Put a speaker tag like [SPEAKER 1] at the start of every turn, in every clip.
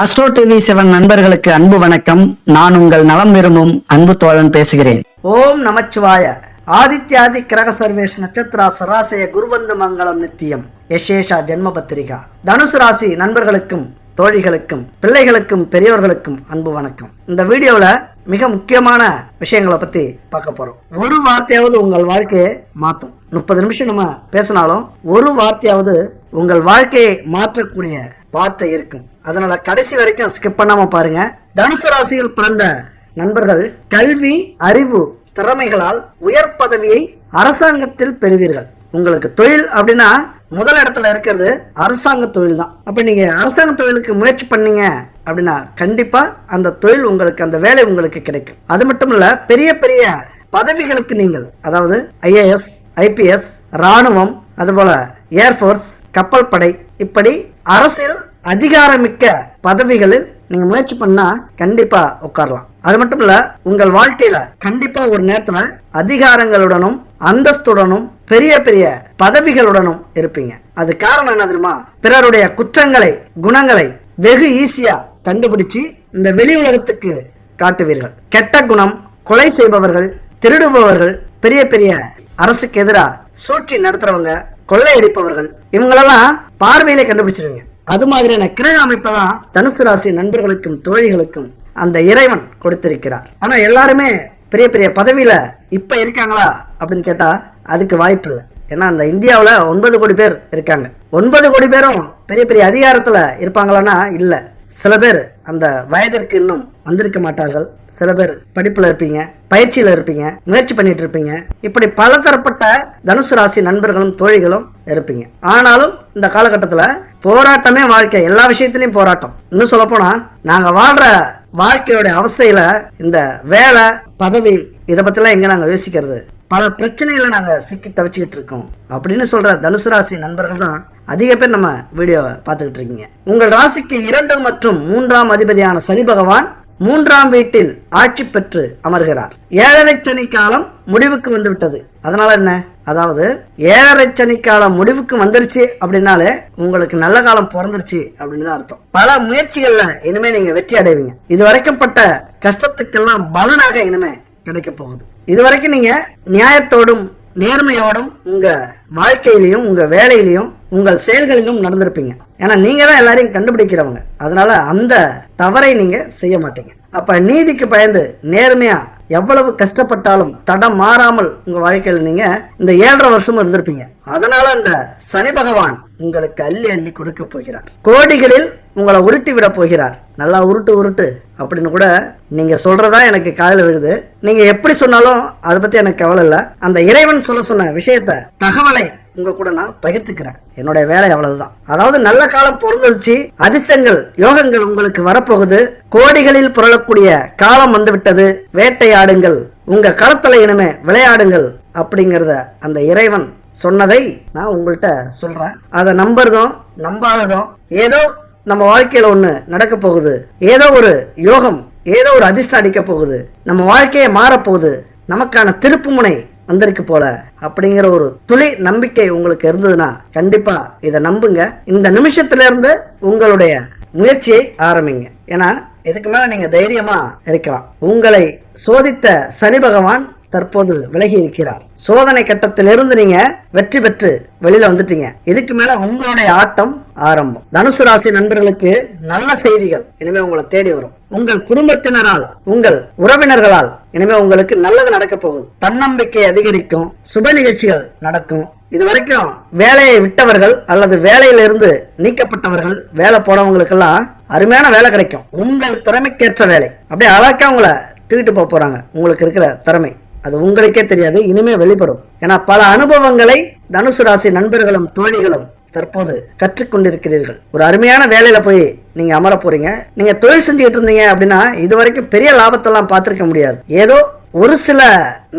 [SPEAKER 1] Astro TV seven நண்பர்களுக்கு அன்பு வணக்கம். நான் உங்கள் நலம் விரும்பும் அன்பு தோழன் பேசுகிறேன். ஓம் நமச்சிவாய. ஆதித்யாதி கிரக சர்வேஷ் நட்சத்திரா சராசய குருவந்து மங்களம் நித்தியம். யசேஷா ஜென்ம பத்திரிகா தனுசு ராசி நண்பர்களுக்கும் தோழிகளுக்கும் பிள்ளைகளுக்கும் பெரியோர்களுக்கும் அன்பு வணக்கம். இந்த வீடியோவில் மிக முக்கியமான விஷயங்களை பத்தி பார்க்க போறோம். ஒரு வார்த்தையாவது உங்கள் வாழ்க்கையை மாற்றும் முப்பது நிமிஷம் நம்ம பேசினாலும் ஒரு வார்த்தையாவது உங்கள் வாழ்க்கையை மாற்றக்கூடிய வார்த்தை இருக்கும். அதனால கடைசி வரைக்கும் ஸ்கிப் பண்ணாம பாருங்க. தனுசு ராசியில் பிறந்த நண்பர்கள் கல்வி அறிவு திறமைகளால் உயர் பதவியை அரசாங்கத்தில் பெறுவீர்கள். உங்களுக்கு தொழில் அப்படின்னா முதல் இடத்துல இருக்கிறது அரசாங்க தொழில் தான். அப்ப நீங்க அரசாங்க தொழிலுக்கு முயற்சி பண்ணீங்க அப்படின்னா கண்டிப்பா அந்த தொழில் உங்களுக்கு அந்த வேலை உங்களுக்கு கிடைக்கும். அது மட்டும் இல்ல பெரிய பெரிய பதவிகளுக்கு நீங்கள் அதாவது ஐஏஎஸ் ஐபிஎஸ் ராணுவம் அதுபோல ஏர்ஃபோர்ஸ் கப்பல் படை இப்படி அரசியல் அதிகாரமிக்க பதவிகளில் நீங்க முயற்சி பண்ணா கண்டிப்பா உட்காரலாம். அது மட்டும் இல்ல உங்கள் வாழ்க்கையில கண்டிப்பா ஒரு நேரத்துல அதிகாரங்களுடனும் அந்தஸ்துடனும் பெரிய பெரிய பதவிகளுடனும் இருப்பீங்க. அது காரணம் என்ன தெரியுமா? பிறருடைய குற்றங்களை குணங்களை வெகு ஈஸியா கண்டுபிடிச்சு இந்த வெளி உலகத்துக்கு காட்டுவீர்கள். கெட்ட குணம் கொலை செய்பவர்கள் திருடுபவர்கள் பெரிய பெரிய அரசுக்கு எதிராக சூழ்ச்சி நடத்துறவங்க கொள்ளையடிப்பவர்கள் இவங்களெல்லாம் பார்வையிலே கண்டுபிடிச்சிருவீங்க. அது மாதிரியான கிரக அமைப்பை தான் தனுசு ராசி நண்பர்களுக்கும் தோழிகளுக்கும் அந்த இறைவன் கொடுத்திருக்கிறார். ஆனால் எல்லாருமே பெரிய பெரிய பதவியில் இப்போ இருக்காங்களா அப்படின்னு கேட்டால் அதுக்கு வாய்ப்பு இல்லை. ஏன்னா அந்த இந்தியாவில் ஒன்பது கோடி பேர் இருக்காங்க. ஒன்பது கோடி பேரும் பெரிய பெரிய அதிகாரத்தில் இருப்பாங்களான்னா இல்லை. சில பேர் அந்த வயதிற்கு இன்னும் வந்திருக்க மாட்டார்கள். சில பேர் படிப்புல இருப்பீங்க பயிற்சியில இருப்பீங்க முயற்சி பண்ணிட்டு இருப்பீங்க. இப்படி பலதரப்பட்ட தனுசு ராசி நண்பர்களும் தோழிகளும் இருப்பீங்க. ஆனாலும் இந்த காலகட்டத்துல போராட்டமே வாழ்க்கை. எல்லா விஷயத்துலையும் போராட்டம். இன்னும் சொல்ல போனா நாங்க வாழ்ற வாழ்க்கையோட அவஸ்தையில இந்த வேலை பதவி இதை பத்திலாம் எங்க நாங்க யோசிக்கிறது? பல பிரச்சனைகளை நாங்க சிக்கி தவிச்சுக்கிட்டு இருக்கோம். அப்படின்னு சொல்ற தனுசு ராசி நண்பர்கள் தான் அதிக பேர் நம்ம வீடியோவை பார்த்துக்கிட்டு இருக்கீங்க. உங்கள் ராசிக்கு இரண்டு மற்றும் மூன்றாம் அதிபதியான சனி பகவான் மூன்றாம் வீட்டில் ஆட்சி பெற்று அமர்கிறார். ஏழரை சனி காலம் முடிவுக்கு வந்து விட்டது அதனால என்ன? அதாவது ஏழரை சனி காலம் முடிவுக்கு வந்துருச்சு அப்படின்னாலே உங்களுக்கு நல்ல காலம் பிறந்துருச்சு அப்படின்னு தான் அர்த்தம். பல முயற்சிகள்ல இனிமே நீங்க வெற்றி அடைவீங்க. இது வரைக்கும் பட்ட கஷ்டத்துக்கெல்லாம் பலனாக இனிமே கிடைக்க போகுது. இது வரைக்கும் நீங்க நியாயத்தோடும் நேர்மையோடும் உங்க வாழ்க்கையிலையும் உங்க வேலையிலையும் உங்கள் செயல்களிலும் நடந்திருப்பீங்க. ஏன்னா நீங்க தான் எல்லாரையும் கண்டுபிடிக்கிறவங்க. அதனால அந்த தவறை நீங்க செய்ய மாட்டீங்க. அப்ப நீதிக்கு பயந்து நேர்மையா எவ்வளவு கஷ்டப்பட்டாலும் தடம் மாறாமல் உங்க வாழ்க்கையில் நீங்க இந்த ஏழரை வருஷமும் இருந்திருப்பீங்க. அதனால அந்த சனி பகவான் உங்களுக்கு அள்ளி அள்ளி கொடுக்க போகிறார். கோடிகளில் உங்களை உருட்டி விட போகிறார். நல்லா உருட்டு உருட்டு அப்படின்னு கூட நீங்க சொல்றதா எனக்கு காதில் விழுது. நீங்க எப்படி சொன்னாலும் அதை பத்தி எனக்கு கவலை இல்லை. அந்த இறைவன் சொல்ல சொன்ன விஷயத்த தகவலை உங்க கூட நான் பகிர்ந்துக்கிறேன். என்னுடைய வேலை அவ்வளவுதான். அதாவது நல்ல காலம் பொருந்துச்சு அதிர்ஷ்டங்கள் யோகங்கள் உங்களுக்கு வரப்போகுது. கோடிகளில் புரளக்கூடிய காலம் வந்துவிட்டது. வேட்டையாடுங்கள். உங்க களத்துல இனிமே விளையாடுங்கள் அப்படிங்கிறத அந்த இறைவன் சொன்னதை நான் உங்கள்கிட்ட சொல்றேன். அதை நம்புறதும் நம்பாததும் ஏதோ நம்ம வாழ்க்கையில ஒண்ணு நடக்க போகுது. ஏதோ ஒரு யோகம் ஏதோ ஒரு அதிர்ஷ்டம் அடிக்க போகுது. நம்ம வாழ்க்கையை மாறப்போகுது நமக்கான திருப்புமுனை வந்திருக்கு போல அப்படிங்கிற ஒரு துளி நம்பிக்கை உங்களுக்கு இருந்ததுன்னா கண்டிப்பா இதை நம்புங்க. இந்த நிமிஷத்துல இருந்து உங்களுடைய முயற்சியை ஆரம்பிங்க. ஏன்னா இதுக்கு மேல நீங்க தைரியமா இருக்கலாம். உங்களை சோதித்த சனி பகவான் தற்போது விலகி இருக்கிறார். சோதனை கட்டத்திலிருந்து நீங்க வெற்றி பெற்று வெளியில வந்துட்டீங்க. இதுக்கு மேல உங்களுடைய ஆட்டம் ஆரம்பம். தனுசு ராசி நண்பர்களுக்கு நல்ல செய்திகள். இனிமே உங்களை தேடி வரும். உங்கள் குடும்பத்தினரால் உங்கள் உறவினர்களால் இனிமே உங்களுக்கு நல்லது நடக்க போகுது. தன்னம்பிக்கை அதிகரிக்கும் சுப நிகழ்ச்சிகள் நடக்கும். இது வரைக்கும் வேலையை விட்டவர்கள் அல்லது வேலையிலிருந்து நீக்கப்பட்டவர்கள் வேலை போனவங்களுக்கெல்லாம் அருமையான வேலை கிடைக்கும். உங்கள் திறமைக்கேற்ற வேலை. அப்படியே அழகா உங்களை தூக்கிட்டு போக போறாங்க. உங்களுக்கு இருக்கிற திறமை. அது உங்களுக்கே தெரியாது இனிமே வெளிப்படும். ஏன்னா பல அனுபவங்களை தனுசு ராசி நண்பர்களும் தோழிகளும் தற்போது கற்றுக்கொண்டிருக்கிறீர்கள். ஒரு அருமையான வேலையில போய் நீங்க அமர போறீங்க. நீங்க தொழில் செஞ்சுக்கிட்டு இருந்தீங்க அப்படின்னா இது வரைக்கும் பெரிய லாபத்தெல்லாம் பார்த்திருக்க முடியாது. ஏதோ ஒரு சில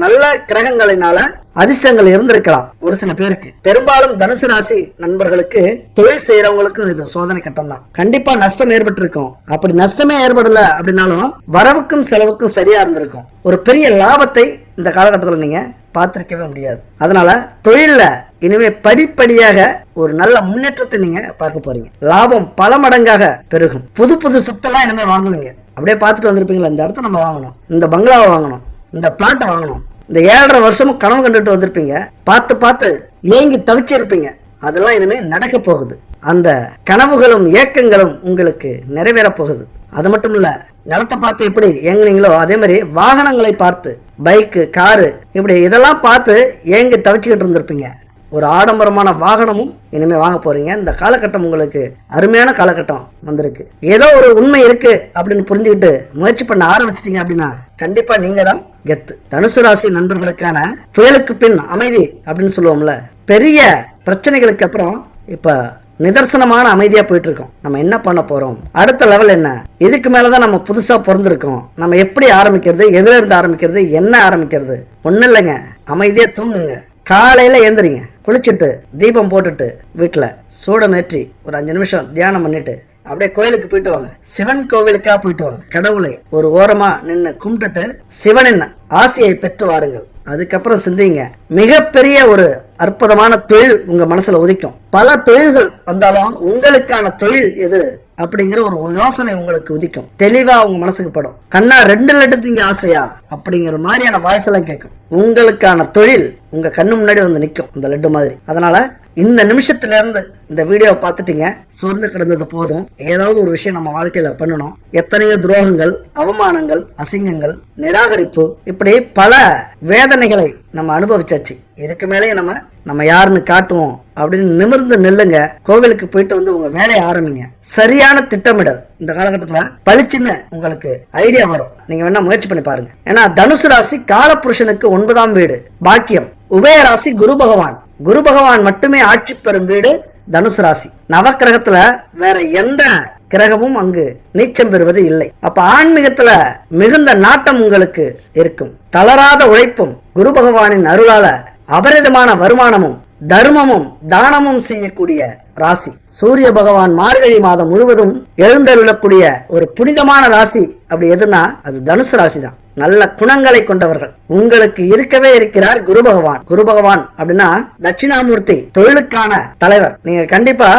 [SPEAKER 1] நல்ல கிரகங்களினால அதிர்ஷ்டங்கள் இருந்திருக்கலாம். ஒரு சில பேருக்கு. பெரும்பாலும் தனுசு ராசி நண்பர்களுக்கு தொழில் செய்யறவங்களுக்கு இது சோதனை கட்டம் தான். கண்டிப்பா நஷ்டம் ஏற்பட்டிருக்கும். அப்படி நஷ்டமே ஏற்படல அப்படின்னாலும் வரவுக்கும் செலவுக்கும் சரியா இருந்திருக்கும். ஒரு பெரிய லாபத்தை இந்த காலகட்டத்தில் நீங்க பார்த்திருக்கவே முடியாது. அதனால தொழிலில் இனிமே படிப்படியாக ஒரு நல்ல முன்னேற்றத்தை நீங்க பார்க்க போறீங்க. லாபம் பல மடங்காக பெருகும். புது புது சொத்தெல்லாம் இனிமேல் வாங்குவீங்க அப்படியே பார்த்துட்டு வந்திருப்பீங்களா? இந்த இடத்த நம்ம வாங்கணும். இந்த பங்களாவை வாங்கணும். இந்த பிளாட்டை வாங்கணும். இந்த ஏழரை வருஷமும் கனவு கண்டுட்டு வந்திருப்பீங்க. பார்த்து பார்த்து ஏங்கி தவிச்சிருப்பீங்க அதெல்லாம் இனிமேல் நடக்க போகுது. அந்த கனவுகளும் ஏக்கங்களும் உங்களுக்கு நிறைவேற போகுது. அது மட்டும் இல்ல நிலத்தை பார்த்து எப்படி ஏங்குனீங்களோ அதே மாதிரி வாகனங்களை பார்த்து பைக்கு காரு இப்படி இதெல்லாம் பார்த்து ஏங்கி தவிச்சுக்கிட்டு இருந்திருப்பீங்க. ஒரு ஆடம்பரமான வாகனமும் இனிமே வாங்க போறீங்க. இந்த காலகட்டம் உங்களுக்கு அருமையான காலகட்டம் வந்திருக்கு. ஏதோ ஒரு உண்மை இருக்கு அப்படின்னு புரிஞ்சுக்கிட்டு முயற்சி பண்ண ஆரம்பிச்சிட்டீங்க அப்படின்னா கண்டிப்பா நீங்க தான் கெத்து. தனுசு ராசி நண்பர்களுக்கான புயலுக்கு பின் அமைதி அப்படின்னு சொல்லுவோம்ல பெரிய பிரச்சனைகளுக்கு அப்புறம் இப்ப நிதர்சனமான அமைதியா போயிட்டு இருக்கோம். நம்ம என்ன பண்ண போறோம்? அடுத்த லெவல் என்ன? இதுக்கு மேலதான் நம்ம புதுசா பிறந்திருக்கோம். நம்ம எப்படி ஆரம்பிக்கிறது எதுல இருந்து ஆரம்பிக்கிறது என்ன ஆரம்பிக்கிறது? ஒன்றும் இல்லைங்க. அமைதியா தூங்குங்க. காலையில எழுந்திரிங்க குளிச்சுட்டு தீபம் போட்டுட்டு வீட்டுல சூடமேற்றி ஒரு அஞ்சு நிமிஷம் தியானம் பண்ணிட்டு அப்படியே கோயிலுக்கு போயிட்டு வாங்க. சிவன் கோவிலுக்கா போயிட்டு வாங்க. கடவுளை ஒரு ஓரமா நின்று கும்பிட்டுட்டு சிவனின் ஆசையை பெற்று வாருங்கள். அதுக்கப்புறம் சிந்திங்க. மிகப்பெரிய ஒரு அற்புதமான தொழில் உங்க மனசுல உதிக்கும். பல தொழில்கள் வந்தாலும் உங்களுக்கான தொழில் எது? அப்படிங்கிற ஒரு யோசனை உங்களுக்கு உதிக்கும். தெளிவா உங்க மனசுக்கு படும். கண்ணா ரெண்டு லட்டு திங்க ஆசையா? அப்படிங்கிற மாதிரியான வாய்ஸ் எல்லாம் கேட்கும் உங்களுக்கான தொழில் உங்க கண்ணு முன்னாடி வந்து நிற்கும் அந்த லட்டு மாதிரி. அதனால இந்த நிமிஷத்துல இருந்து இந்த வீடியோவை பார்த்துட்டீங்க. சோர்ந்து கிடந்தது போதும். ஏதாவது ஒரு விஷயம் நம்ம வாழ்க்கையில பண்ணணும். எத்தனையோ துரோகங்கள் அவமானங்கள் அசிங்கங்கள் நிராகரிப்பு இப்படி பல வேதனைகளை நம்ம அனுபவிச்சாச்சு. இதுக்கு மேலேயே நம்ம நம்ம யாருன்னு காட்டுவோம். அப்படின்னு நிமிர்ந்து நில்லுங்க. கோவிலுக்கு போயிட்டு வந்து உங்க வேலையை ஆரம்பிங்க. சரியான திட்டமிடல். இந்த காலகட்டத்தில் பளிச்சுன்னு உங்களுக்கு ஐடியா வரும். நீங்க வேணா முயற்சி பண்ணி பாருங்க. ஏன்னா தனுசு ராசி காலபுருஷனுக்கு ஒன்பதாம் வீடு. பாக்கியம். உபய ராசி குரு பகவான். குரு பகவான் மட்டுமே ஆட்சி பெறும் வீடு. தனுசு ராசி. நவக்கிரகத்துல வேற எந்த கிரகமும் அங்கு நீச்சம் பெறுவது இல்லை. அப்ப ஆன்மீகத்துல மிகுந்த நாட்டம் உங்களுக்கு இருக்கும். தளராத உழைப்பும் குரு பகவானின் அருளால அபரிதமான வருமானமும் தர்மமும் தானமும் செய்யக்கூடிய ராசி. சூரிய பகவான் மார்கழி மாதம் முழுவதும் எழுந்தருளக்கூடிய ஒரு புனிதமான ராசி அப்படி எதுனா அது தனுசு ராசி தான் நல்ல குணங்களை கொண்டவர்கள். உங்களுக்கு இருக்கவே இருக்கிறார் குரு பகவான். குரு பகவான் அப்படின்னா தட்சிணாமூர்த்தி தொழிலுக்கான தலைவர். நீங்க கண்டிப்பா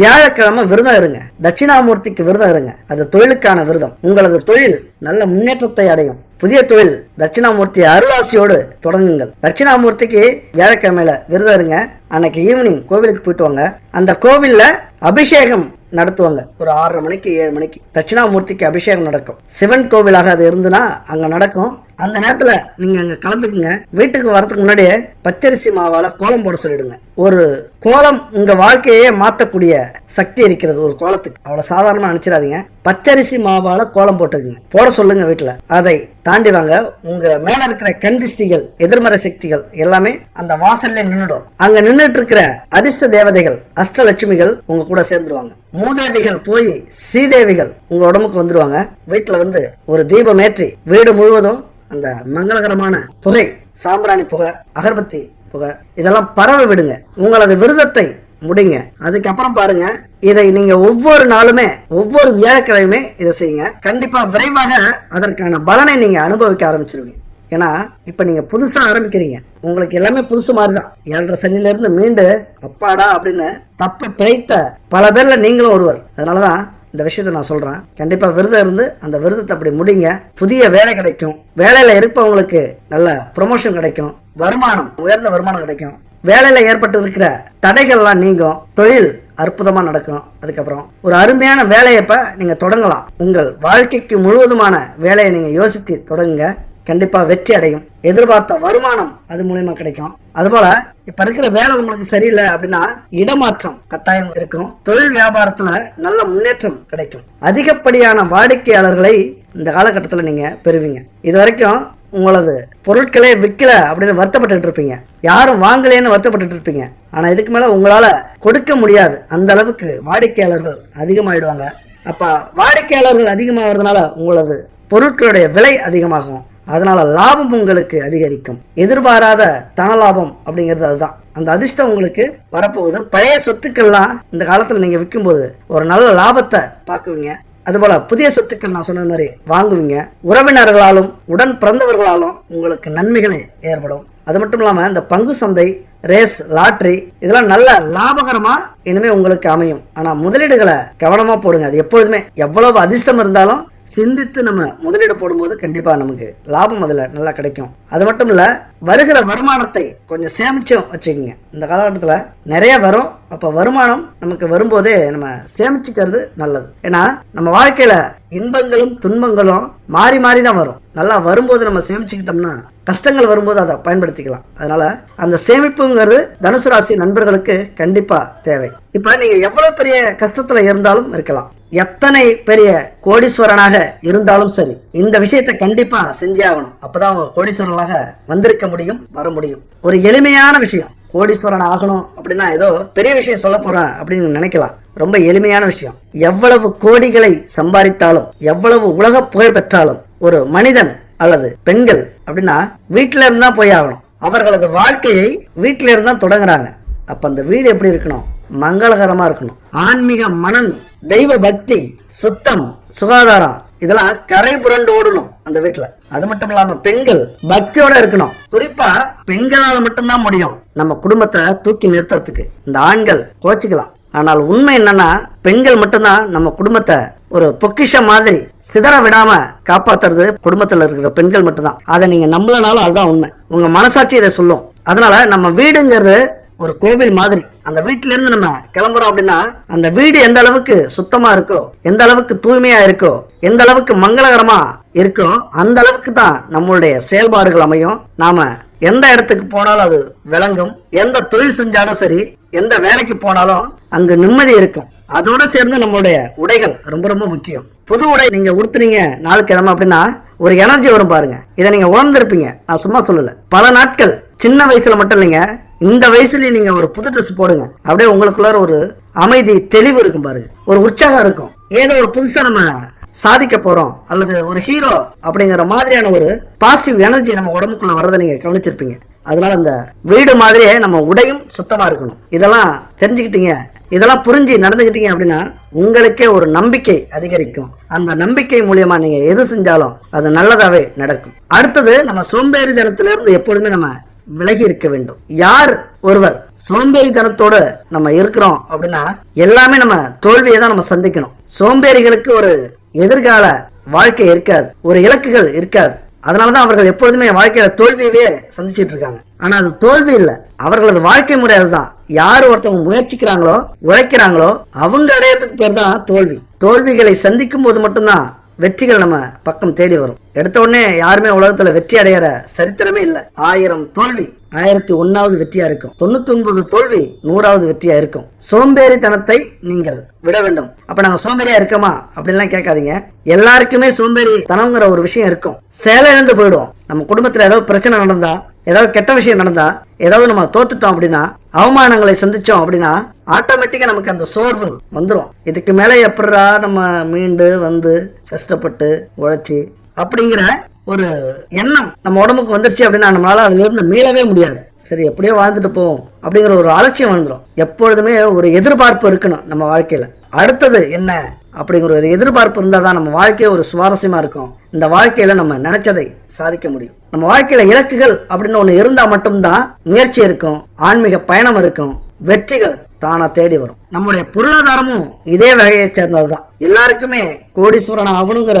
[SPEAKER 1] வியாழக்கிழமை விரதம் இருங்க. தட்சிணாமூர்த்திக்கு விரதம் இருங்க. அது தொழிலுக்கான விரதம். உங்களது தொழில் நல்ல முன்னேற்றத்தை அடையும். புதிய தொழில் தட்சிணாமூர்த்தி அருளாசியோடு தொடங்குங்கள். தட்சிணாமூர்த்திக்கு வியாழக்கிழமையில விரதம் இருங்க. அன்னைக்கு ஈவினிங் கோவிலுக்கு போயிட்டு வாங்க அந்த கோவில்ல அபிஷேகம் நடத்துவாங்க. ஒரு ஆறரை மணிக்கு ஏழு மணிக்கு. தட்சிணாமூர்த்திக்கு அபிஷேகம் நடக்கும். சிவன் கோவிலாக அது இருந்துன்னா அங்க நடக்கும். அந்த நேரத்தில் நீங்கள் அங்கே கலந்துக்குங்க. வீட்டுக்கு வரதுக்கு முன்னாடியே பச்சரிசி மாவால் கோலம் போட சொல்லிடுங்க. ஒரு கோலம் உங்கள் வாழ்க்கையே மாற்றக்கூடிய சக்தி இருக்கிறது ஒரு கோலத்துக்கு. அவ்வளோ சாதாரணமாக நினச்சிடாதீங்க. பச்சரிசி மாவால் கோலம் போட்டுக்குங்க. போட சொல்லுங்க வீட்டில். அதை தாண்டி வாங்க உங்கள் மேலே இருக்கிற கந்திஷ்டிகள் எதிர்மறை சக்திகள் எல்லாமே அந்த வாசல்ல நின்றுடும் அங்கே நின்றுட்டு இருக்கிற அதிர்ஷ்ட தேவதைகள் அஷ்டலட்சுமிகள் உங்க கூட சேர்ந்துருவாங்க. மூதேவிகள் போய் ஸ்ரீதேவிகள் உங்கள் உடம்புக்கு வந்துடுவாங்க வீட்டில் வந்து ஒரு தீபம் ஏற்றி வீடு முழுவதும் அந்த மங்களகரமான புகை சாம்பிராணி புகை அகர்பத்தி புகை இதெல்லாம் பரவ விடுங்க. உங்களது விரதத்தை முடிங்க. அதுக்கப்புறம் பாருங்க இதை நீங்க ஒவ்வொரு நாளுமே ஒவ்வொரு வியாழக்கிழமையுமே இதை செய்யுங்க. கண்டிப்பா விரைவாக அதற்கான பலனை நீங்க அனுபவிக்க ஆரம்பிச்சிருவீங்க. ஏன்னா இப்ப நீங்க புதுசா ஆரம்பிக்கிறீங்க. உங்களுக்கு எல்லாமே புதுசு மாதிரிதான் ஏழரை சனில இருந்து மீண்டு அப்பாடா அப்படின்னு தப்பை பிழைத்த பல பேர்ல நீங்களும் ஒருவர். அதனாலதான் இந்த விஷயத்த நான் சொல்றேன். கண்டிப்பா விரதம் இருந்து அந்த விரதத்தை அப்படி முடிங்க. புதிய வேலை கிடைக்கும். வேலையில இருப்பவங்களுக்கு நல்ல ப்ரொமோஷன் கிடைக்கும். வருமானம் உயர்ந்த வருமானம் கிடைக்கும். வேலையில ஏற்பட்டு இருக்கிற தடைகள்லாம் நீங்கும். தொழில் அற்புதமா நடக்கும். அதுக்கப்புறம் ஒரு அருமையான வேலையை இப்போ நீங்க தொடங்கலாம். உங்கள் வாழ்க்கைக்கு முழுவதுமான வேலையை நீங்க யோசித்து தொடங்குங்க. கண்டிப்பாக வெற்றி அடையும். எதிர்பார்த்த வருமானம் அது மூலயமா கிடைக்கும். அதுபோல இப்ப இருக்கிற வேலை உங்களுக்கு சரியில்லை அப்படின்னா இடமாற்றம் கட்டாயம் இருக்கும். தொழில் வியாபாரத்துல நல்ல முன்னேற்றம் கிடைக்கும். அதிகப்படியான வாடிக்கையாளர்களை இந்த காலகட்டத்தில் நீங்க பெறுவீங்க. இது வரைக்கும் உங்களது பொருட்களே விற்கல அப்படின்னு வருத்தப்பட்டு இருப்பீங்க. யாரும் வாங்கலேன்னு வருத்தப்பட்டு இருப்பீங்க. ஆனா இதுக்கு மேல உங்களால கொடுக்க முடியாது. அந்த அளவுக்கு வாடிக்கையாளர்கள் அதிகமாயிடுவாங்க. அப்ப வாடிக்கையாளர்கள் அதிகமாகிறதுனால உங்களது பொருட்களுடைய விலை அதிகமாகும். அதனால லாபம் உங்களுக்கு அதிகரிக்கும். எதிர்பாராத தன லாபம் அப்படிங்கிறது அதுதான். அந்த அதிர்ஷ்டம் உங்களுக்கு வரப்போகுது. பழைய சொத்துக்கள்லாம் இந்த காலத்தில் நீங்கள் விற்கும்போது ஒரு நல்ல லாபத்தை பார்க்குவீங்க. அதுபோல் புதிய சொத்துக்கள் நான் சொன்ன மாதிரி வாங்குவீங்க. உறவினர்களாலும் உடன் பிறந்தவர்களாலும் உங்களுக்கு நன்மைகளே ஏற்படும். அது மட்டும் இல்லாமல் இந்த பங்கு சந்தை ரேஸ் லாட்ரி இதெல்லாம் நல்ல லாபகரமாக இனிமேல் உங்களுக்கு அமையும். ஆனால் முதலீடுகளை கவனமாக போடுங்க. அது எப்பொழுதுமே எவ்வளவு அதிர்ஷ்டம் இருந்தாலும் சிந்தித்து நம்ம முதலீடு போடும்போது கண்டிப்பாக நமக்கு லாபம் அதில் நல்லா கிடைக்கும். அது மட்டும் இல்லை வருகிற வருமானத்தை கொஞ்சம் சேமிச்சும் வச்சுக்கோங்க. இந்த காலகட்டத்தில் நிறைய வரும். அப்போ வருமானம் நமக்கு வரும்போதே நம்ம சேமிச்சுக்கிறது நல்லது. ஏன்னா நம்ம வாழ்க்கையில் இன்பங்களும் துன்பங்களும் மாறி மாறி தான் வரும். நல்லா வரும்போது நம்ம சேமிச்சுக்கிட்டோம்னா கஷ்டங்கள் வரும்போது அதை பயன்படுத்திக்கலாம். அதனால அந்த சேமிப்புங்கிறது தனுசு ராசி நண்பர்களுக்கு கண்டிப்பா தேவை. இப்ப நீங்க எவ்வளவு பெரிய கஷ்டத்துல இருந்தாலும் இருக்கலாம். எத்தனை பெரிய கோடீஸ்வரனாக இருந்தாலும் சரி இந்த விஷயத்தை கண்டிப்பா செஞ்சே ஆகணும். அப்பதான் அவங்க கோடீஸ்வரனாக வந்திருக்க முடியும் வர முடியும். ஒரு எளிமையான விஷயம் கோடீஸ்வரன் ஆகணும் அப்படின்னா ஏதோ பெரிய விஷயம் சொல்ல போறேன் அப்படின்னு நினைக்கலாம். ரொம்ப எளிமையான விஷயம். எவ்வளவு கோடிகளை சம்பாதித்தாலும் எவ்வளவு உலக புகழ் பெற்றாலும் ஒரு மனிதன் அல்லது பெண்கள் அப்படின்னா வீட்டில இருந்தா போய் ஆகணும். அவர்களது வாழ்க்கையை வீட்டில இருந்தா தொடங்குறாங்க. அப்ப அந்த வீடு எப்படி இருக்கணும்? மங்களகரமா இருக்கணும். ஆன்மீக மனன் தெய்வ பக்தி சுத்தம் சுகாதாரம் இதெல்லாம் கரை புரண்டு ஓடணும் அந்த வீட்டுல அது மட்டும் இல்லாம பெண்கள் பக்தியோட இருக்கணும். குறிப்பா பெண்களால மட்டும்தான் முடியும். நம்ம குடும்பத்தை தூக்கி நிறுத்துறதுக்கு. இந்த ஆண்கள் கோச்சிக்கலாம். ஆனால் உண்மை என்னன்னா பெண்கள் மட்டும்தான் நம்ம குடும்பத்தை ஒரு பொக்கிஷம் மாதிரி சிதற விடாம காப்பாத்துறது குடும்பத்துல இருக்கிற பெண்கள் மட்டும்தான். அதை நீங்க நம்பலனாலும் அதுதான் உண்மை. உங்க மனசாட்சி இதை சொல்லும். அதனால நம்ம வீடுங்கிறது ஒரு கோவில் மாதிரி. அந்த வீட்டுல இருந்து நம்ம கிளம்புறோம் அப்படின்னா அந்த வீடு எந்த அளவுக்கு சுத்தமா இருக்கோ எந்த அளவுக்கு தூய்மையா இருக்கோ எந்த அளவுக்கு மங்களகரமா இருக்கோ அந்த அளவுக்கு தான் நம்மளுடைய செயல்பாடுகள் அமையும். நாம எந்த இடத்துக்கு போனாலும் அது விளங்கும். எந்த தொழில் செஞ்சாலும் சரி எந்த வேலைக்கு போனாலும் அங்கு நிம்மதி இருக்கும். அதோட சேர்ந்து நம்மளுடைய உடைகள் ரொம்ப ரொம்ப முக்கியம். புது உடை நீங்க உடுத்துனீங்க நாலு கிழமை அப்படின்னா ஒரு எனர்ஜி வரும் பாருங்க. இதை நீங்க உணர்ந்திருப்பீங்க. நான் சும்மா சொல்லல. பல நாட்கள் சின்ன வயசுல மட்டும் இல்லைங்க. இந்த வயசுலயே நீங்க ஒரு புது ட்ரெஸ் போடுங்க. அப்படியே உங்களுக்குள்ளார ஒரு அமைதி தெளிவு இருக்கும் பாருங்க. ஒரு உற்சாகம் இருக்கும். ஏதோ ஒரு புதுசா நம்ம சாதிக்க போறோம். அல்லது ஒரு ஹீரோ அப்படிங்கிற மாதிரியான ஒரு பாசிட்டிவ் எனர்ஜி நம்ம உடம்புக்குள்ள வரதை நீங்க கவனிச்சிருப்பீங்க. அதனால அந்த வீடு மாதிரியே நம்ம உடையும் சுத்தமா இருக்கணும். இதெல்லாம் தெரிஞ்சுக்கிட்டீங்க. இதெல்லாம் புரிஞ்சு நடந்துக்கிட்டீங்க அப்படின்னா உங்களுக்கே ஒரு நம்பிக்கை அதிகரிக்கும். அந்த நம்பிக்கை மூலியமா நீங்க எது செஞ்சாலும் அது நல்லதாவே நடக்கும். அடுத்தது நம்ம சோம்பேறி இருந்து எப்பொழுதுமே நம்ம விலகி இருக்க வேண்டும். யார் ஒருவர் சோம்பேறித்தனத்தோட நம்ம இருக்கிறோம் அப்படின்னா எல்லாமே நம்ம தோல்வியை தான் நம்ம சந்திக்கணும். சோம்பேறிகளுக்கு ஒரு எதிர்கால வாழ்க்கை இருக்காது. ஒரு இலக்குகள் இருக்காது. அதனாலதான் அவர்கள் எப்பொழுதுமே வாழ்க்கையில தோல்வியவே சந்திச்சிட்டு இருக்காங்க. ஆனா அது தோல்வி இல்ல. அவர்களது வாழ்க்கை முறை அதுதான். யார் ஒருத்தவங்க முயற்சிக்கிறாங்களோ உழைக்கிறாங்களோ அவங்க அடையறதுக்கு பேர் தான் தோல்வி. தோல்விகளை சந்திக்கும் போது மட்டும்தான் வெற்றிகள் நம்ம பக்கம் தேடி வரும். எடுத்த உடனே யாருமே உலகத்துல வெற்றி அடையிற சரித்திரமே இல்லை. ஆயிரம் தோல்வி ஆயிரத்தி ஒன்னாவது வெற்றியா இருக்கும். தொண்ணூத்தி ஒன்பது தோல்வி நூறாவது வெற்றியா இருக்கும். சோம்பேறித்தனத்தை நீங்கள் விட வேண்டும். அப்ப நாங்க சோம்பேறியா இருக்கோமா? அப்படின்லாம் கேட்காதீங்க. எல்லாருக்குமே சோம்பேறி தனங்கிற ஒரு விஷயம் இருக்கும். சேலை இழந்து போயிடுவோம். நம்ம குடும்பத்துல ஏதாவது பிரச்சனை நடந்தா ஏதாவது கெட்ட விஷயம் நடந்தா ஏதாவது நம்ம தோத்துட்டோம் அப்படின்னா அவமானங்களை சந்திச்சோம் அப்படின்னா ஆட்டோமேட்டிக்கா நமக்கு அந்த சோர்வு வந்துடும் இதுக்கு மேல எப்படா நம்ம மீண்டு வந்து கஷ்டப்பட்டு உழைச்சி அப்படிங்கிற ஒரு எண்ணம் நம்ம உடம்புக்கு வந்துருச்சு அப்படின்னா நம்மளால அதுல இருந்து மீளவே முடியாது. சரி எப்படியோ வாழ்ந்துட்டு போவோம் அப்படிங்கிற ஒரு அலட்சியம் வந்துடும் எப்பொழுதுமே ஒரு எதிர்பார்ப்பு இருக்கணும் நம்ம வாழ்க்கையில. அடுத்தது என்ன? அப்படிங்கிற ஒரு எதிர்பார்ப்பு இருந்தால் தான் நம்ம வாழ்க்கையே ஒரு சுவாரஸ்யமாக இருக்கும். இந்த வாழ்க்கையில் நம்ம நினைச்சதை சாதிக்க முடியும். நம்ம வாழ்க்கையில் இலக்குகள் அப்படின்னு ஒன்று இருந்தால் மட்டும்தான் முயற்சி இருக்கும் ஆன்மீக பயணம் இருக்கும் வெற்றிகள் தானா தேடி வரும். நம்முடைய பொருளாதாரமும் இதே வகையை சேர்ந்தது தான் எல்லாருக்குமே கோடீஸ்வரன் ஆகணுங்கிற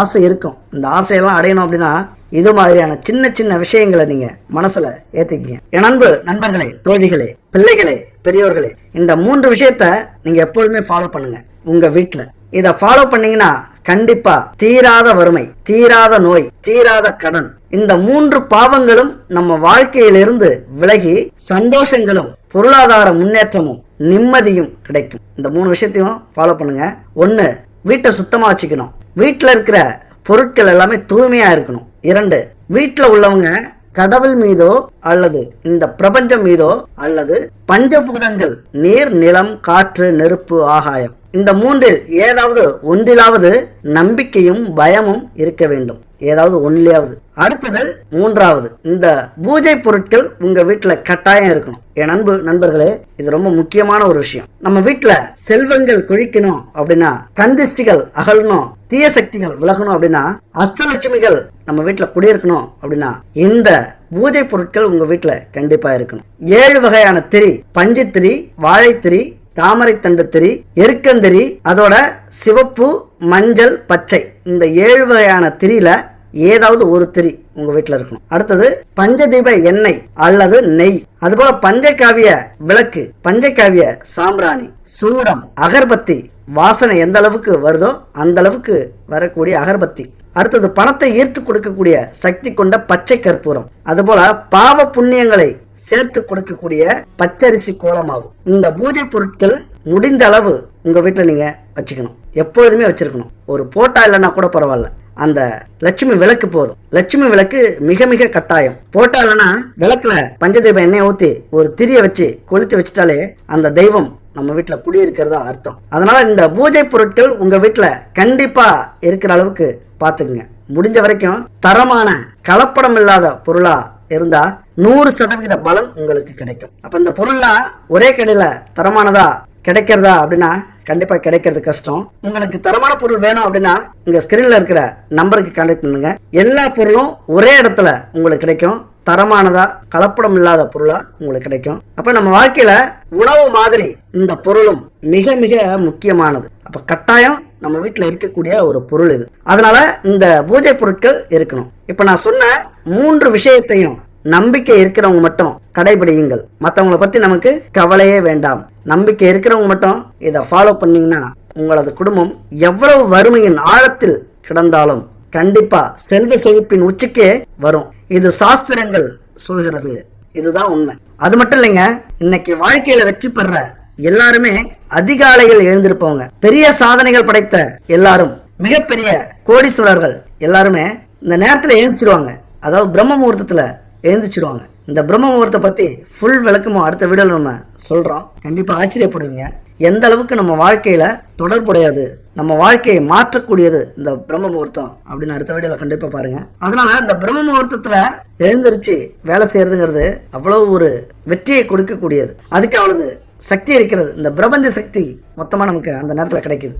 [SPEAKER 1] ஆசை இருக்கும். இந்த ஆசையெல்லாம் அடையணும் அப்படின்னா இது மாதிரியான சின்ன சின்ன விஷயங்களை நீங்க மனசுல ஏத்திக்கீங்க என் அன்பு நண்பர்களே தோழிகளே பிள்ளைகளே பெரியோர்களே இந்த மூன்று விஷயத்த நீங்க எப்பொழுதுமே ஃபாலோ பண்ணுங்க. உங்க வீட்டுல இத ஃபாலோ பண்ணீங்கன்னா கண்டிப்பா தீராத வறுமை தீராத நோய் தீராத கடன். இந்த மூன்று பாவங்களும் நம்ம வாழ்க்கையிலிருந்து விலகி சந்தோஷங்களும் பொருளாதார முன்னேற்றமும் நிம்மதியும் கிடைக்கும். இந்த மூணு விஷயத்தையும் ஃபாலோ பண்ணுங்க. ஒன்னு வீட்டை சுத்தமா வச்சுக்கணும். வீட்டில் இருக்கிற பொருட்கள் எல்லாமே தூய்மையா இருக்கணும். இரண்டு வீட்டில் உள்ளவங்க கடவுள் மீதோ அல்லது இந்த பிரபஞ்சம் மீதோ அல்லது பஞ்சபூதங்கள் நீர் நிலம் காற்று நெருப்பு ஆகாயம். இந்த மூன்றில் ஏதாவது ஒன்றிலாவது நம்பிக்கையும் பயமும் இருக்க வேண்டும். ஏதாவது ஒன்றிலாவது. அடுத்தது மூன்றாவது. இந்த பூஜை பொருட்கள் உங்க வீட்டுல கட்டாயம் இருக்கணும். என் அன்பு நண்பர்களே இது ரொம்ப முக்கியமான ஒரு விஷயம். நம்ம வீட்டுல செல்வங்கள் குழிக்கணும் அப்படின்னா கந்திஷ்டிகள் அகலணும் தீய சக்திகள் விலகணும் அப்படின்னா அஷ்டலட்சுமிகள் நம்ம வீட்டுல குடியிருக்கணும் அப்படின்னா இந்த பூஜை பொருட்கள் உங்க வீட்டுல கண்டிப்பா இருக்கணும். ஏழு வகையான திரி பஞ்சுத்திரி வாழைத்திரி தாமரை தண்டுத்திரி எருக்கந்திரி அதோட சிவப்பு மஞ்சள் பச்சை. இந்த ஏழு வகையான திரியில ஏதாவது ஒரு திரி உங்க வீட்டுல இருக்கணும். அடுத்தது பஞ்சதீப எண்ணெய் அல்லது நெய். அதுபோல பஞ்சகாவிய விளக்கு பஞ்சகாவிய சாம்பிராணி சூடம் அகர்பத்தி. வாசனை எந்த அளவுக்கு வருதோ அந்த அளவுக்கு வரக்கூடிய அகர்பத்தி. அடுத்தது பணத்தை ஈர்த்து கொடுக்கக்கூடிய சக்தி கொண்ட பச்சை கற்பூரம். அதுபோல பாவ புண்ணியங்களை சேர்த்து கொடுக்கக்கூடிய பச்சரிசி கோலமாகும். இந்த பூஜை பொருட்கள் முடிந்த அளவு உங்க வீட்டில் நீங்க வச்சுக்கணும். எப்பொழுதுமே வச்சிருக்கணும். ஒரு போட்டா இல்லைன்னா கூட பரவாயில்ல. அந்த லட்சுமி விளக்கு போதும். லட்சுமி விளக்கு மிக மிக கட்டாயம். போட்டா இல்லைன்னா விளக்குல பஞ்சதீபம் எண்ணெய் ஊத்தி ஒரு திரிய வச்சு கொளுத்தி வச்சுட்டாலே அந்த தெய்வம் நம்ம வீட்டில் குடியிருக்கிறதா அர்த்தம். அதனால இந்த பூஜை பொருட்கள் உங்க வீட்டில் கண்டிப்பா இருக்கிற அளவுக்கு பார்த்துக்குங்க முடிஞ்ச வரைக்கும் தரமான கலப்படம் இல்லாத பொருளா இருந்தா நூறு சதவீத பலன் உங்களுக்கு கிடைக்கும். அப்ப இந்த பொருள்லாம் ஒரே கடையில தரமானதா கிடைக்கிறதா அப்படின்னா கண்டிப்பா கிடைக்கிறது கஷ்டம். உங்களுக்கு தரமான பொருள் வேணும் அப்படின்னா இங்க ஸ்கிரீன்ல இருக்கிற நம்பருக்கு கான்டாக்ட் பண்ணுங்க. எல்லா பொருளும் ஒரே இடத்துல உங்களுக்கு கிடைக்கும். தரமானதா கலப்படம் இல்லாத பொருளா உங்களுக்கு கிடைக்கும். அப்ப நம்ம வாழ்க்கையில உணவு மாதிரி இந்த பொருளும் மிக மிக முக்கியமானது. அப்ப கட்டாயம் நம்ம வீட்டில் இருக்கக்கூடிய ஒரு பொருள் இது. அதனால இந்த பூஜை பொருட்கள் இருக்கணும். இப்போ நான் சொன்ன மூன்று விஷயத்தையும் நம்பிக்கை இருக்கிறவங்க மட்டும் கடைபிடியுங்கள். மற்றவங்கள பற்றி நமக்கு கவலையே வேண்டாம். நம்பிக்கை இருக்கிறவங்க மட்டும் இதை ஃபாலோ பண்ணீங்கன்னா உங்களது குடும்பம் எவ்வளவு வறுமையின் ஆழத்தில் கிடந்தாலும் கண்டிப்பாக செல்வ செழிப்பின் உச்சிக்கே வரும். இது சாஸ்திரங்கள் சொல்கிறது. இதுதான் உண்மை. அது மட்டும் இல்லைங்க இன்னைக்கு வாழ்க்கையில வெற்றி பெற எல்லாருமே அதிகாலையில் எழுந்திருப்பவங்க. பெரிய சாதனைகள் படைத்த எல்லாரும் மிகப்பெரிய கோடீஸ்வரர்கள் எல்லாருமே இந்த நேரத்தில் எழுந்திருவாங்க அதாவது பிரம்ம முகூர்த்தத்தில் எழுந்திரிச்சிடுவாங்க இந்த பிரம்ம முகூர்த்தத்தை பற்றி ஃபுல் விளக்கமும் அடுத்த வீடியோவில் நம்ம சொல்கிறோம் கண்டிப்பாக ஆச்சரியப்படுவீங்க. எந்த அளவுக்கு நம்ம வாழ்க்கையில் தொடர்புடையது நம்ம வாழ்க்கையை மாற்றக்கூடியது இந்த பிரம்ம முகூர்த்தம் அப்படின்னு அடுத்த வீடியோவில் கண்டிப்பாக பாருங்கள் அதனால் இந்த பிரம்ம முகூர்த்தத்தில் எழுந்திருச்சு வேலை செய்கிறதுங்கிறது அவ்வளோ ஒரு வெற்றியை கொடுக்கக்கூடியது. அதுக்கு அவ்வளவு சக்தி இருக்கிறது. இந்த பிரபஞ்ச சக்தி மொத்தமாக நமக்கு அந்த நேரத்தில் கிடைக்குது.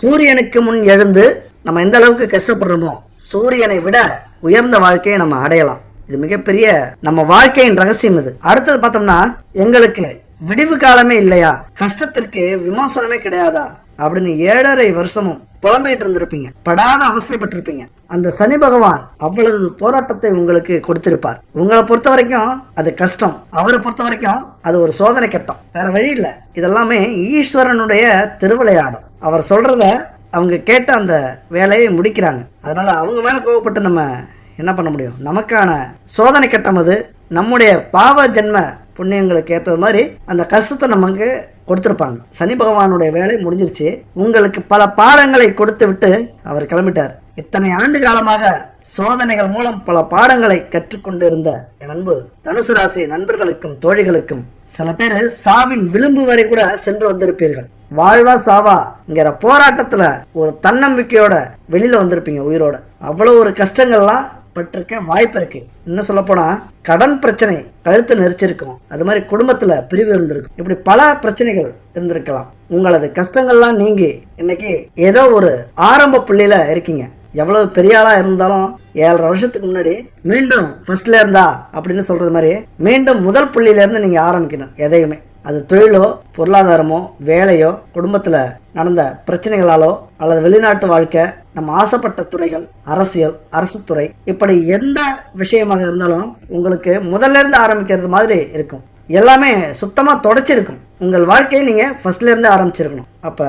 [SPEAKER 1] சூரியனுக்கு முன் எழுந்து நம்ம எந்த அளவுக்கு கஷ்டப்படுறோமோ சூரியனை விட உயர்ந்த வாழ்க்கையை நம்ம அடையலாம். இது மிகப்பெரிய நம்ம வாழ்க்கையின் ரகசியம் இது. அடுத்தது பார்த்தோம்னா எங்களுக்கு விடிவு காலமே இல்லையா? கஷ்டத்திற்கு விமோசனமே கிடையாதா? அப்படின்னு ஏழரை வருஷமும் புலம்பிட்டு இருந்திருப்பீங்க. படாத அவஸ்தைப்பட்டிருப்பீங்க. அந்த சனி பகவான் அவ்வளவு போராட்டத்தை உங்களுக்கு கொடுத்திருப்பார். உங்களை பொறுத்த வரைக்கும் அது கஷ்டம். அவரை பொறுத்த வரைக்கும் அது ஒரு சோதனை கட்டம். வேற வழி இல்லை. இதெல்லாமே ஈஸ்வரனுடைய திருவிளையாடும் அவர் சொல்றத அவங்க கேட்ட அந்த வேலையை முடிக்கிறாங்க. அதனால அவங்க மேல கோவப்பட்டு நம்ம என்ன பண்ண முடியும்? நமக்கான சோதனை கட்டம் அது. நம்முடைய பாவ ஜென்ம புண்ணியங்களுக்கு ஏற்றது மாதிரி அந்த கஷ்டத்தை நமக்கு கொடுத்துருப்பாங்க. சனி பகவானுடைய வேலை முடிஞ்சிருச்சு. உங்களுக்கு பல பாடங்களை கொடுத்து விட்டு அவர் கிளம்பிட்டார். இத்தனை ஆண்டு காலமாக சோதனைகள் மூலம் பல பாடங்களை கற்றுக்கொண்டிருந்த என் அன்பு தனுசு ராசி நண்பர்களுக்கும் தோழிகளுக்கும் சில பேர் சாவின் விளிம்பு வரை கூட சென்று வந்திருப்பீர்கள். வாழ்வா சாவாங்கிற போராட்டத்துல ஒரு தன்னம்பிக்கையோட வெளியில வந்திருப்பீங்க உயிரோட. அவ்வளவு ஒரு கஷ்டங்கள்லாம் பட்டிருக்க வாய்ப்பு இருக்கு. இன்னும் சொல்ல போனா கடன் பிரச்சனை கழுத்து நெரிச்சிருக்கும். அது மாதிரி குடும்பத்துல பிரிவு இருந்திருக்கும். இப்படி பல பிரச்சனைகள் இருந்திருக்கலாம். உங்களது கஷ்டங்கள்லாம் நீங்கி இன்னைக்கு ஏதோ ஒரு ஆரம்ப புள்ளியில இருக்கீங்க. எவ்வளவு பெரிய ஆளா இருந்தாலும் ஏழரை வருஷத்துக்கு முன்னாடி மீண்டும் ஃபர்ஸ்ட்ல இருந்தா அப்படின்னு சொல்றது மாதிரி மீண்டும் முதல் புள்ளியில இருந்து நீங்க ஆரம்பிக்கணும் எதையுமே. அது தொழிலோ பொருளாதாரமோ வேலையோ குடும்பத்தில் நடந்த பிரச்சனைகளாலோ அல்லது வெளிநாட்டு வாழ்க்கை நம்ம ஆசைப்பட்ட துறைகள் அரசியல் அரசு துறை இப்படி எந்த விஷயமாக இருந்தாலும் உங்களுக்கு முதல்ல இருந்து ஆரம்பிக்கிறது மாதிரி இருக்கும். எல்லாமே சுத்தமாக தொடச்சிருக்கும். உங்கள் வாழ்க்கையை நீங்கள் ஃபர்ஸ்ட்லேருந்து ஆரம்பிச்சிருக்கணும். அப்போ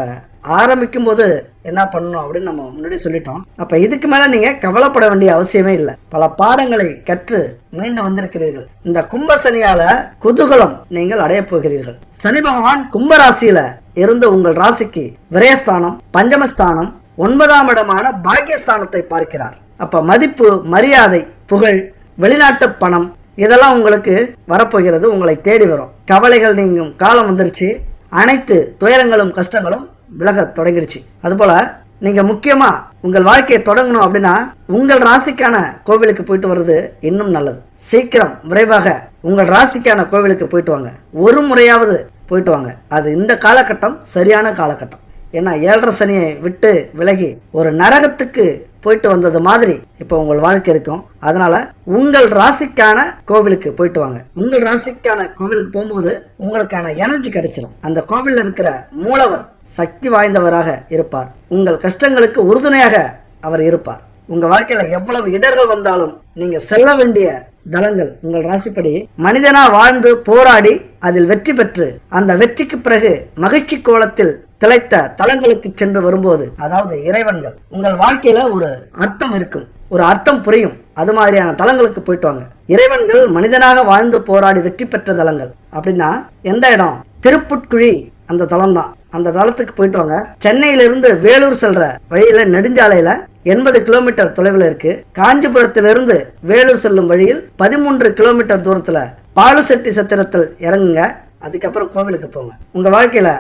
[SPEAKER 1] ஆரம்பிக்கும் போது என்ன பண்ணணும் அப்படின்னு நம்ம முன்னாடி சொல்லிட்டோம். அப்ப இதுக்கு மேல நீங்க கவலைப்பட வேண்டிய அவசியமே இல்லை. பல பாடங்களை கற்று மீண்டு வந்திருக்கிறீர்கள். இந்த கும்ப சனியால குதூகலம் நீங்கள் அடைய போகிறீர்கள். சனி பகவான் கும்ப ராசியில இருந்து உங்கள் ராசிக்கு விரயஸ்தானம் பஞ்சமஸ்தானம் ஒன்பதாம் இடமான பாக்கியஸ்தானத்தை பார்க்கிறார். அப்ப மதிப்பு மரியாதை புகழ் வெளிநாட்டு பணம் இதெல்லாம் உங்களுக்கு வரப்போகிறது. உங்களை தேடி வரும். கவலைகள் நீங்கும். காலம் வந்துருச்சு. அனைத்து துயரங்களும் கஷ்டங்களும் விலக தொடங்கிடுச்சு. அதுபோல் நீங்கள் முக்கியமாக உங்கள் வாழ்க்கையை தொடங்கணும் அப்படின்னா உங்கள் ராசிக்கான கோவிலுக்கு போயிட்டு வர்றது இன்னும் நல்லது. சீக்கிரம் விரைவாக உங்கள் ராசிக்கான கோவிலுக்கு போயிட்டு வாங்க. ஒரு முறையாவது போயிட்டு வாங்க. அது இந்த காலகட்டம் சரியான காலகட்டம். ஏன்னா ஏழரை சனியை விட்டு விலகி ஒரு நரகத்துக்கு போயிட்டு வந்தது மாதிரி இப்போ உங்கள் வாழ்க்கை இருக்கும். அதனால உங்கள் ராசிக்கான கோவிலுக்கு போயிட்டு வாங்க. உங்கள் ராசிக்கான கோவிலுக்கு போகும்போது உங்களுக்கான எனர்ஜி கிடைச்சிடும் அந்த கோவிலில் இருக்கிற மூலவர் சக்தி வாய்ந்தவராக இருப்பார். உங்கள் கஷ்டங்களுக்கு உறுதுணையாக அவர் இருப்பார். உங்க வாழ்க்கையில எவ்வளவு இடர்கள் வந்தாலும் நீங்க செல்ல வேண்டிய தலங்கள் உங்கள் ராசிப்படி மனிதனா வாழ்ந்து போராடி அதில் வெற்றி பெற்று அந்த வெற்றிக்கு பிறகு மகிழ்ச்சி கோலத்தில் திளைத்த தலங்களுக்கு சென்று வரும்போது அதாவது இறைவன்கள் உங்கள் வாழ்க்கையில ஒரு அர்த்தம் இருக்கும். ஒரு அர்த்தம் புரியும். அது மாதிரியான தலங்களுக்கு போயிட்டு வாங்க. இறைவன்கள் மனிதனாக வாழ்ந்து போராடி வெற்றி பெற்ற தலங்கள். அப்படின்னா எந்த இடம்? திருப்புட்குழி அந்த தலம் தான் அந்த தளத்துக்கு போயிட்டு வாங்க. சென்னையிலிருந்து வேலூர் செல்ற வழியில நெடுஞ்சாலையில எண்பது கிலோமீட்டர் தொலைவில் இருக்கு. காஞ்சிபுரத்திலிருந்து வேலூர் செல்லும் வழியில் பதிமூன்று கிலோமீட்டர் தூரத்துல பாலுசெட்டி சத்திரத்தில் இறங்குங்க. அதுக்கப்புறம் கோவிலுக்கு போங்க. உங்க வாழ்க்கையில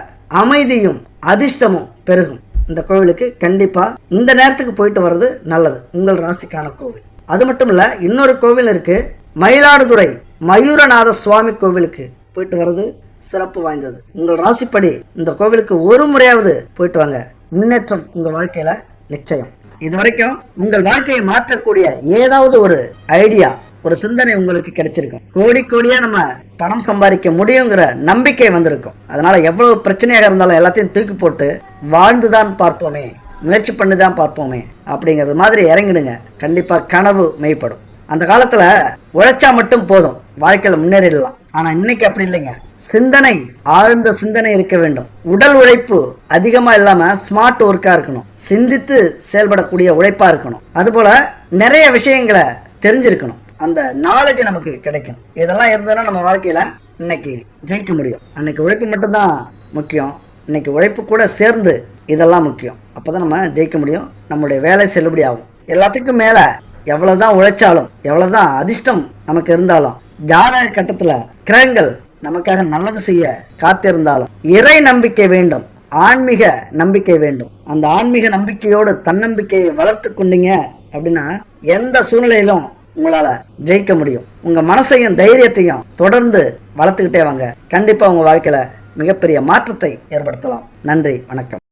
[SPEAKER 1] அமைதியும் அதிர்ஷ்டமும் பெருகும். இந்த கோவிலுக்கு கண்டிப்பா இந்த நேரத்துக்கு போயிட்டு வர்றது நல்லது. உங்கள் ராசிக்கான கோவில். அது மட்டும் இல்ல இன்னொரு கோவில் இருக்கு. மயிலாடுதுறை மயூரநாத சுவாமி கோவிலுக்கு போயிட்டு வர்றது சிறப்பு வாய்ந்தது. உங்கள் ராசிப்படி இந்த கோவிலுக்கு ஒரு முறையாவது போயிட்டு வாங்க. முன்னேற்றம் உங்கள் வாழ்க்கையில நிச்சயம். இது வரைக்கும் உங்கள் வாழ்க்கையை மாற்றக்கூடிய ஏதாவது ஒரு ஐடியா ஒரு சிந்தனை உங்களுக்கு கிடைச்சிருக்கும். கோடி கோடியா நம்ம பணம் சம்பாதிக்க முடியுங்கிற நம்பிக்கை வந்திருக்கும். அதனால எவ்வளவு பிரச்சனையாக இருந்தாலும் எல்லாத்தையும் தூக்கி போட்டு வாழ்ந்துதான் பார்ப்போமே முயற்சி பண்ணி தான் பார்ப்போமே அப்படிங்கிறது மாதிரி இறங்கிடுங்க. கண்டிப்பாக கனவு மெய்ப்படும். அந்த காலத்துல உழைச்சா மட்டும் போதும். வாழ்க்கையில முன்னேறிடலாம். ஆனா இன்னைக்கு அப்படி இல்லைங்க. சிந்தனை ஆழ்ந்த சிந்தனை இருக்க வேண்டும். உடல் உழைப்பு அதிகமா இல்லாம ஸ்மார்ட் ஒர்க்கா இருக்கணும். சிந்தித்து செயல்படக்கூடிய உழைப்பா இருக்கணும். அதுபோல நிறைய விஷயங்களை தெரிஞ்சிருக்கணும். அந்த நாலேஜ் நமக்கு கிடைக்கும் இதெல்லாம் இருந்ததுன்னா நம்ம வாழ்க்கையில இன்னைக்கு ஜெயிக்க முடியும். அன்னைக்கு உழைப்பு மட்டும்தான் முக்கியம். இன்னைக்கு உழைப்பு கூட சேர்ந்து இதெல்லாம் முக்கியம். அப்பதான் நம்ம ஜெயிக்க முடியும். நம்மளுடைய வேலை செல்லுபடி ஆகும் எல்லாத்துக்கும் மேலே எவ்வளவுதான் உழைச்சாலும் எவ்வளவுதான் அதிர்ஷ்டம் நமக்கு இருந்தாலும் ஜாதக கட்டத்துல கிரகங்கள் நமக்காக நல்லது செய்ய காத்திருந்தாலும் இறை நம்பிக்கை வேண்டும் ஆன்மீக நம்பிக்கை வேண்டும். அந்த ஆன்மீக நம்பிக்கையோடு தன்னம்பிக்கையை வளர்த்து கொண்டீங்க அப்படின்னா எந்த சூழ்நிலையிலும் உங்களால ஜெயிக்க முடியும். உங்க மனசையும் தைரியத்தையும் தொடர்ந்து வளர்த்துக்கிட்டே வாங்க. கண்டிப்பா உங்க வாழ்க்கையில மிகப்பெரிய மாற்றத்தை ஏற்படுத்தலாம். நன்றி வணக்கம்.